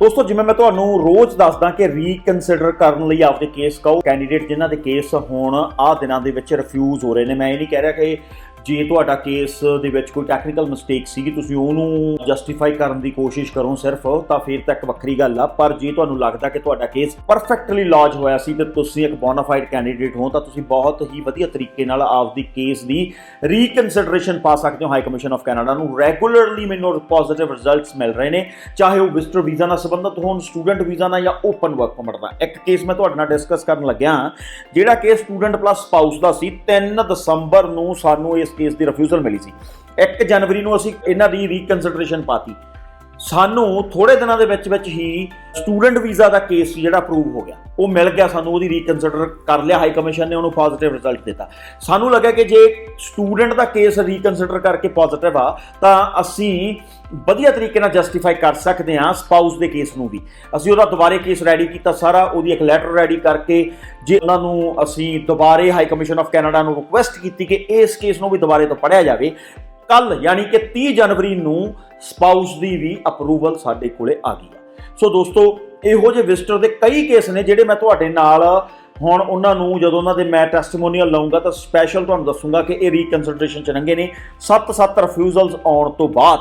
ਦੋਸਤੋ, ਜਿਵੇਂ ਮੈਂ ਤੁਹਾਨੂੰ ਰੋਜ਼ ਦੱਸਦਾ ਕਿ ਰੀਕਨਸੀਡਰ ਕਰਨ ਲਈ ਆਪਦੇ ਕੇਸ ਕਹੋ ਕੈਂਡੀਡੇਟ ਜਿਨ੍ਹਾਂ ਦੇ ਕੇਸ ਹੁਣ, ਆਹ ਦਿਨਾਂ ਦੇ ਵਿੱਚ ਰਿਫਿਊਜ਼ ਹੋ ਰਹੇ ਨੇ। ਮੈਂ ਇਹ ਨਹੀਂ ਕਹਿ ਰਿਹਾ ਕਿ ਜੇ ਤੁਹਾਡਾ ਕੇਸ ਦੇ ਵਿੱਚ ਕੋਈ ਟੈਕਨੀਕਲ ਮਿਸਟੇਕ ਸੀਗੀ, ਤੁਸੀਂ ਉਹਨੂੰ ਜਸਟੀਫਾਈ ਕਰਨ ਦੀ ਕੋਸ਼ਿਸ਼ ਕਰੋ ਸਿਰਫ, ਤਾਂ ਫਿਰ ਤਾਂ ਇੱਕ ਵੱਖਰੀ ਗੱਲ ਆ। ਪਰ ਜੇ ਤੁਹਾਨੂੰ ਲੱਗਦਾ ਕਿ ਤੁਹਾਡਾ ਕੇਸ ਪਰਫੈਕਟਲੀ ਲੌਜ ਹੋਇਆ ਸੀ ਤੇ ਤੁਸੀਂ ਇੱਕ ਬੋਨਾਫਾਈਡ ਕੈਂਡੀਡੇਟ ਹੋ, ਤਾਂ ਤੁਸੀਂ ਬਹੁਤ ਹੀ ਵਧੀਆ ਤਰੀਕੇ ਨਾਲ ਆਪਦੀ ਕੇਸ ਦੀ ਰੀਕਨਸੀਡਰੇਸ਼ਨ ਪਾ ਸਕਦੇ ਹੋ ਹਾਈ ਕਮਿਸ਼ਨ ਆਫ ਕੈਨੇਡਾ ਨੂੰ। ਰੈਗੂਲਰਲੀ ਮੈਨੂੰ ਪੋਜ਼ਿਟਿਵ ਰਿਜ਼ਲਟਸ ਮਿਲ ਰਹੇ ਨੇ, ਚਾਹੇ ਉਹ ਵਿਜ਼ਟਰ ਵੀਜ਼ਾ ਨਾਲ ਸੰਬੰਧਿਤ ਹੋਣ ਸਟੂਡੈਂਟ ਵੀਜ਼ਾ ਨਾਲ ਜਾਂ ਓਪਨ ਵਰਕ ਪਰਮਿਟ ਦਾ। ਇੱਕ ਕੇਸ ਮੈਂ ਤੁਹਾਡੇ ਨਾਲ ਡਿਸਕਸ ਕਰਨ ਲੱਗਿਆ, ਜਿਹੜਾ ਕੇਸ ਸਟੂਡੈਂਟ ਪਲੱਸ ਸਪਾਊਸ ਦਾ ਸੀ 3 ਦਸੰਬਰ ਨੂੰ ਸਾਨੂੰ ਇਸ ਕੇਸ ਦੀ ਰਿਫਿਊਜ਼ਲ ਮਿਲੀ ਸੀ। 1 ਜਨਵਰੀ ਨੂੰ ਅਸੀਂ ਇਹਨਾਂ ਦੀ ਰੀਕਨਸੀਡਰੇਸ਼ਨ ਪਾਤੀ। ਸਾਨੂੰ ਥੋੜੇ ਦਿਨਾਂ ਦੇ ਵਿੱਚ ਵਿੱਚ ਹੀ ਸਟੂਡੈਂਟ ਵੀਜ਼ਾ ਦਾ ਕੇਸ ਜਿਹੜਾ ਅਪਰੂਵ ਹੋ ਗਿਆ। ਉਹ ਮਿਲ ਗਿਆ ਸਾਨੂੰ, ਉਹਦੀ ਰੀਕਨਸੀਡਰ ਕਰ ਲਿਆ ਹਾਈ ਕਮਿਸ਼ਨ ਨੇ ਉਹਨੂੰ ਪੋਜ਼ਿਟਿਵ ਰਿਜ਼ਲਟ ਦਿੱਤਾ। ਸਾਨੂੰ ਲੱਗਾ ਕਿ ਜੇ ਸਟੂਡੈਂਟ ਦਾ ਕੇਸ ਰੀਕਨਸੀਡਰ ਕਰਕੇ ਪੋਜ਼ਿਟਿਵ ਆ, ਤਾਂ ਅਸੀਂ ਵਧੀਆ ਤਰੀਕੇ ਨਾਲ ਜਸਟੀਫਾਈ ਕਰ ਸਕਦੇ ਹਾਂ ਸਪਾਊਸ ਦੇ ਕੇਸ ਨੂੰ ਵੀ। ਅਸੀਂ ਉਹਦਾ ਦੁਬਾਰੇ ਕੇਸ ਰੈਡੀ ਕੀਤਾ ਸਾਰਾ, ਉਹਦੀ ਇੱਕ ਲੈਟਰ ਰੈਡੀ ਕਰਕੇ, ਜੇ ਉਹਨਾਂ ਨੂੰ ਅਸੀਂ ਦੁਬਾਰੇ ਹਾਈ ਕਮਿਸ਼ਨ ਆਫ ਕੈਨੇਡਾ ਨੂੰ ਰਿਕੁਐਸਟ ਕੀਤੀ ਕਿ ਇਸ ਕੇਸ ਨੂੰ ਵੀ ਦੁਬਾਰੇ ਤੋਂ ਪੜਿਆ ਜਾਵੇ ਕੱਲ ਯਾਨੀ ਕਿ 30 ਜਨਵਰੀ ਨੂੰ ਸਪਾਊਸ ਦੀ ਵੀ ਅਪਰੂਵਲ ਸਾਡੇ ਕੋਲੇ ਆ ਗਈ ਆ। ਸੋ ਦੋਸਤੋ, ਇਹੋ ਜਿਹੇ ਵਿਜ਼ਟਰ ਦੇ ਕਈ ਕੇਸ ਨੇ ਜਿਹੜੇ ਮੈਂ ਤੁਹਾਡੇ ਨਾਲ ਹੁਣ ਉਹਨਾਂ ਨੂੰ ਜਦੋਂ ਉਹਨਾਂ ਦੇ ਮੈਂ ਟੈਸਟੀਮੋਨੀਅਲ ਲਵਾਂਗਾ ਤਾਂ ਸਪੈਸ਼ਲ ਤੁਹਾਨੂੰ ਦੱਸੂਗਾ ਕਿ ਇਹ ਰੀਕਨਸੀਡਰੇਸ਼ਨ ਚ ਰੰਗੇ ਨੇ। 7-7 ਰਿਫਿਊਜ਼ਲਸ ਆਉਣ ਤੋਂ ਬਾਅਦ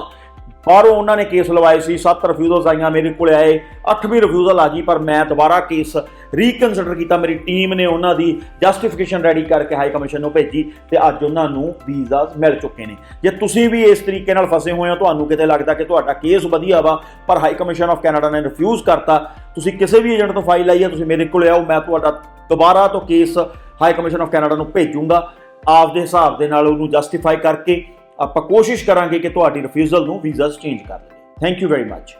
ਔਰ ਉਹਨਾਂ ਨੇ ਕੇਸ ਲਵਾਏ ਸੀ, ਸੱਤ ਰਿਫਿਊਜ਼ਲਸ ਆਈਆਂ ਮੇਰੇ ਕੋਲ ਆਏ 8ਵੀਂ ਰਿਫਿਊਜ਼ਲ ਆ ਗਈ, ਪਰ ਮੈਂ ਦੁਬਾਰਾ ਕੇਸ ਰੀਕਨਸੀਡਰ ਕੀਤਾ। ਮੇਰੀ ਟੀਮ ਨੇ ਉਹਨਾਂ ਦੀ ਜਸਟੀਫਿਕੇਸ਼ਨ ਰੈਡੀ ਕਰਕੇ ਹਾਈ ਕਮਿਸ਼ਨ ਨੂੰ ਭੇਜੀ ਤੇ ਅੱਜ ਉਹਨਾਂ ਨੂੰ ਵੀਜ਼ਾਸ ਮਿਲ ਚੁੱਕੇ ਨੇ। ਜੇ ਤੁਸੀਂ ਵੀ ਇਸ ਤਰੀਕੇ ਨਾਲ ਫਸੇ ਹੋਏ ਹੋ, ਤੁਹਾਨੂੰ ਕਿਤੇ ਲੱਗਦਾ ਕਿ ਤੁਹਾਡਾ ਕੇਸ ਵਧੀਆ ਵਾ, ਪਰ ਹਾਈ ਕਮਿਸ਼ਨ ਆਫ ਕੈਨੇਡਾ ਨੇ ਰਿਫਿਊਜ਼ ਕਰਤਾ। ਤੁਸੀਂ ਕਿਸੇ ਵੀ ਏਜੰਟ ਤੋਂ ਫਾਈਲ ਆਈ ਹੈ, ਤੁਸੀਂ ਮੇਰੇ ਕੋਲ ਆਓ, ਮੈਂ ਤੁਹਾਡਾ ਦੁਬਾਰਾ ਤੋਂ case high commission of Canada ਨੂੰ ਭੇਜੂੰਗਾ। ਆਪਦੇ ਹਿਸਾਬ ਦੇ ਨਾਲ ਉਹਨੂੰ ਜਸਟੀਫਾਈ ਕਰਕੇ ਆਪਾਂ ਕੋਸ਼ਿਸ਼ ਕਰਾਂਗੇ ਕਿ ਤੁਹਾਡੀ ਰਿਫਿਊਜ਼ਲ ਨੂੰ ਵੀਜ਼ਾ ਚੇਂਜ ਕਰ ਲਈਏ ਥੈਂਕ ਯੂ ਵੈਰੀ ਮੱਚ